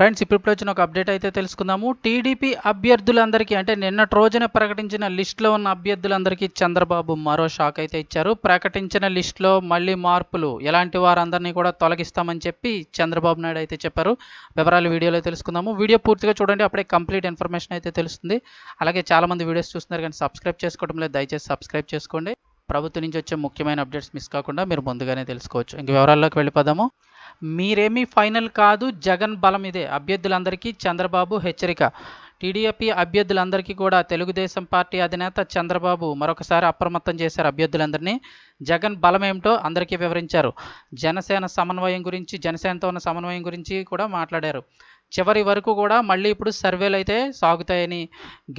Friends ఇప్పుడు వచ్చిన ఒక అప్డేట్ అయితే తెలుసుకుందాము. టీడీపీ అభ్యర్థులందరికీ అంటే నిన్నటి రోజున ప్రకటించిన లిస్టులో ఉన్న అభ్యర్థులందరికీ చంద్రబాబు మరో షాక్ అయితే ఇచ్చారు. ప్రకటించిన లిస్టులో మళ్ళీ మార్పులు ఎలాంటి వారందరినీ కూడా తొలగిస్తామని చెప్పి చంద్రబాబు నాయుడు అయితే చెప్పారు. వివరాలు వీడియోలో తెలుసుకుందాము. వీడియో పూర్తిగా చూడండి అప్పుడే కంప్లీట్ ఇన్ఫర్మేషన్ అయితే తెలుస్తుంది. అలాగే చాలామంది వీడియోస్ చూస్తున్నారు కానీ సబ్స్క్రైబ్ చేసుకోవడం లేదు దయచేసి సబ్స్క్రైబ్ చేసుకోండి. ప్రభుత్వం నుంచి వచ్చే ముఖ్యమైన అప్డేట్స్ మిస్ కాకుండా మీరు ముందుగానే తెలుసుకోవచ్చు. ఇంక వివరాల్లోకి వెళ్ళిపోదాము. మీరేమీ ఫైనల్ కాదు జగన్ బలం ఇదే. అభ్యర్థులందరికీ చంద్రబాబు హెచ్చరిక. టీడీపీ అభ్యర్థులందరికీ కూడా తెలుగుదేశం పార్టీ అధినేత చంద్రబాబు మరొకసారి అప్రమత్తం చేశారు అభ్యర్థులందరినీ. జగన్ బలం ఏమిటో అందరికీ వివరించారు. జనసేన సమన్వయం గురించి జనసేనతో ఉన్న సమన్వయం గురించి కూడా మాట్లాడారు. చివరి వరకు కూడా మళ్ళీ ఇప్పుడు సర్వేలు అయితే సాగుతాయని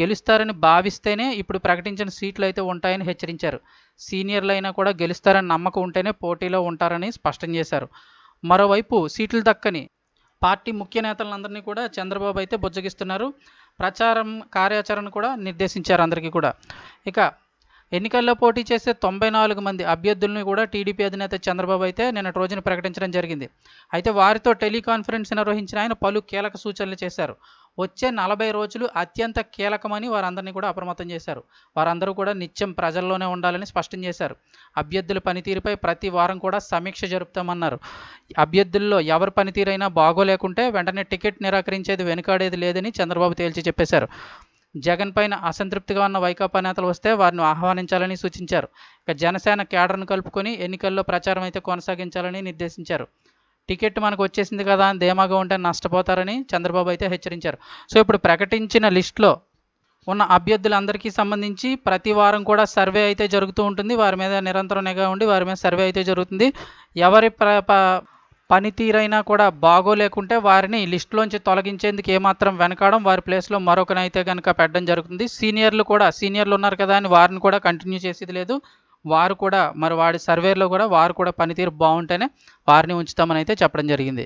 గెలుస్తారని భావిస్తేనే ఇప్పుడు ప్రకటించిన సీట్లు అయితే ఉంటాయని హెచ్చరించారు. సీనియర్లు అయినా కూడా గెలుస్తారని నమ్మకం ఉంటేనే పోటీలో ఉంటారని స్పష్టం చేశారు. మరోవైపు సీట్లు దక్కని పార్టీ ముఖ్య నేతలందరినీ కూడా చంద్రబాబు అయితే బుజ్జగిస్తున్నారు. ప్రచారం కార్యాచరణ కూడా నిర్దేశించారు అందరికీ కూడా. ఇక ఎన్నికల్లో పోటీ చేసే తొంభై నాలుగు మంది అభ్యర్థులను కూడా టీడీపీ అధినేత చంద్రబాబు అయితే నిన్నటి రోజున ప్రకటించడం జరిగింది. అయితే వారితో టెలికాన్ఫరెన్స్ నిర్వహించిన ఆయన పలు కీలక సూచనలు చేశారు. వచ్చే నలభై రోజులు అత్యంత కీలకమని వారందరినీ కూడా అప్రమత్తం చేశారు. వారందరూ కూడా నిత్యం ప్రజల్లోనే ఉండాలని స్పష్టం చేశారు. అభ్యర్థుల పనితీరుపై ప్రతి వారం కూడా సమీక్ష జరుపుతామన్నారు. అభ్యర్థుల్లో ఎవరి పనితీరైనా బాగోలేకుంటే వెంటనే టికెట్ నిరాకరించేది వెనుకాడేది లేదని చంద్రబాబు తేల్చి చెప్పేశారు. జగన్ పైన అసంతృప్తిగా ఉన్న వైకాపా నేతలు వస్తే వారిని ఆహ్వానించాలని సూచించారు. ఇక జనసేన కేడర్ను కలుపుకొని ఎన్నికల్లో ప్రచారం అయితే కొనసాగించాలని నిర్దేశించారు. టికెట్ మనకు వచ్చేసింది కదా అని ధీమాగా ఉంటే నష్టపోతారని చంద్రబాబు అయితే హెచ్చరించారు. సో ఇప్పుడు ప్రకటించిన లిస్టులో ఉన్న అభ్యర్థులందరికీ సంబంధించి ప్రతి వారం కూడా సర్వే అయితే జరుగుతూ ఉంటుంది. వారి మీద నిరంతరం నిఘా ఉండి వారి మీద సర్వే అయితే జరుగుతుంది. ఎవరి ప్ర ప- పనితీరైనా కూడా బాగోలేకుంటే వారిని లిస్టులోంచి తొలగించేందుకు ఏమాత్రం వెనకాడం వారి ప్లేస్లో మరొకనైతే కనుక పెట్టడం జరుగుతుంది. సీనియర్లు కూడా సీనియర్లు ఉన్నారు కదా అని వారిని కూడా కంటిన్యూ చేసేది లేదు. వారు కూడా మరి వాడి సర్వేలో కూడా వారు కూడా పనితీరు బాగుంటేనే వారిని ఉంచుతామని అయితే చెప్పడం జరిగింది.